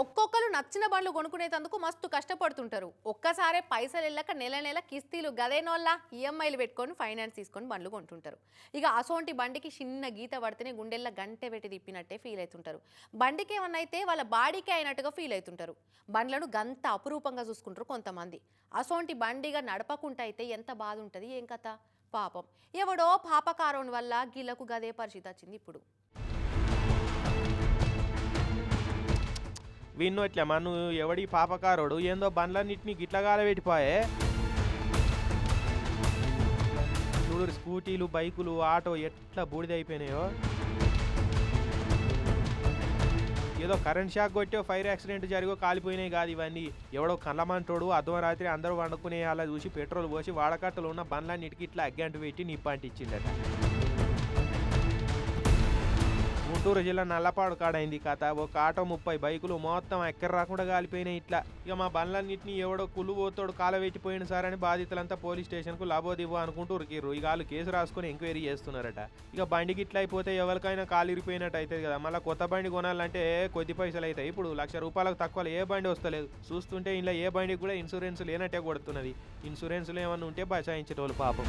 ఒక్కొక్కరు నచ్చిన బండ్లు కొనుక్కునేందుకు మస్తు కష్టపడుతుంటారు. ఒక్కసారే పైసలు వెళ్ళక నెల నెల కిస్తీలు గదేనోళ్ళ ఈఎంఐలు పెట్టుకొని ఫైనాన్స్ తీసుకొని బండ్లు కొంటుంటారు. ఇక అసోంటి బండికి చిన్న గీత పడితేనే గుండెల్లో గంటె పెట్టి తిప్పినట్టే ఫీల్ అవుతుంటారు. బండికి ఏమన్నైతే అయితే వాళ్ళ బాడీకే అయినట్టుగా ఫీల్ అవుతుంటారు. బండ్లను గంత అపురూపంగా చూసుకుంటారు కొంతమంది. అసోంటి బండిగా నడపకుండా అయితే ఎంత బాధ ఉంటుంది ఏం కథ? పాపం. ఎవడో పాపకారం వల్ల గీలకు గదే పరిస్థితి వచ్చింది ఇప్పుడు. విన్ను ఇట్లా నువ్వు ఎవడి పాపకారోడు? ఏందో బండ్లన్నింటినీ గిట్లగాల పెట్టిపోయే. చూడు స్కూటీలు బైకులు ఆటో ఎట్లా బూడిదైపోయినాయో ఏదో కరెంట్ షాక్ కొట్టో ఫైర్ యాక్సిడెంట్ జరిగో కాలిపోయినాయి కాదు ఇవన్నీ. ఎవడో కళ్ళమంటోడు అర్ధరాత్రి అందరూ వండుకునే అలా చూసి పెట్రోల్ పోసి వాడకట్టలు ఉన్న బండ్లన్నిటికి ఇట్లా అగ్గంటు పెట్టి నిప్పంటిచ్చిండట గుంటూరు జిల్లా నల్లపాడు కాడైంది కథ. ఒక ఆటో ముప్పై బైకులు మొత్తం ఎక్కడ రాకుండా కాలిపోయినాయి ఇట్లా. ఇక మా బండ్లన్నింటినీ ఎవడో కుళ్ళు పోతాడు కాలబెట్టిపోయిన సార్ సారని బాధితులంతా పోలీస్ స్టేషన్కు లాభోదివ్వు అనుకుంటూ ఉరికిర్రు. ఇక వాళ్ళు కేసు రాసుకొని ఎంక్వైరీ చేస్తున్నారట. ఇక బండికి ఇట్లా అయిపోతే ఎవరికైనా కాలు ఇరిపోయినట్టు అవుతుంది కదా. మళ్ళీ కొత్త బండి కొనాలంటే కొద్ది పైసలు అవుతాయి ఇప్పుడు లక్ష రూపాయలకు తక్కువ ఏ బండి వస్తలేదు. చూస్తుంటే ఇలా ఏ బండికి కూడా ఇన్సూరెన్స్ లేనట్టే కొడుతున్నది. ఇన్సూరెన్స్లు ఏమన్నా ఉంటే బచాయించేటోళ్ళు పాపం.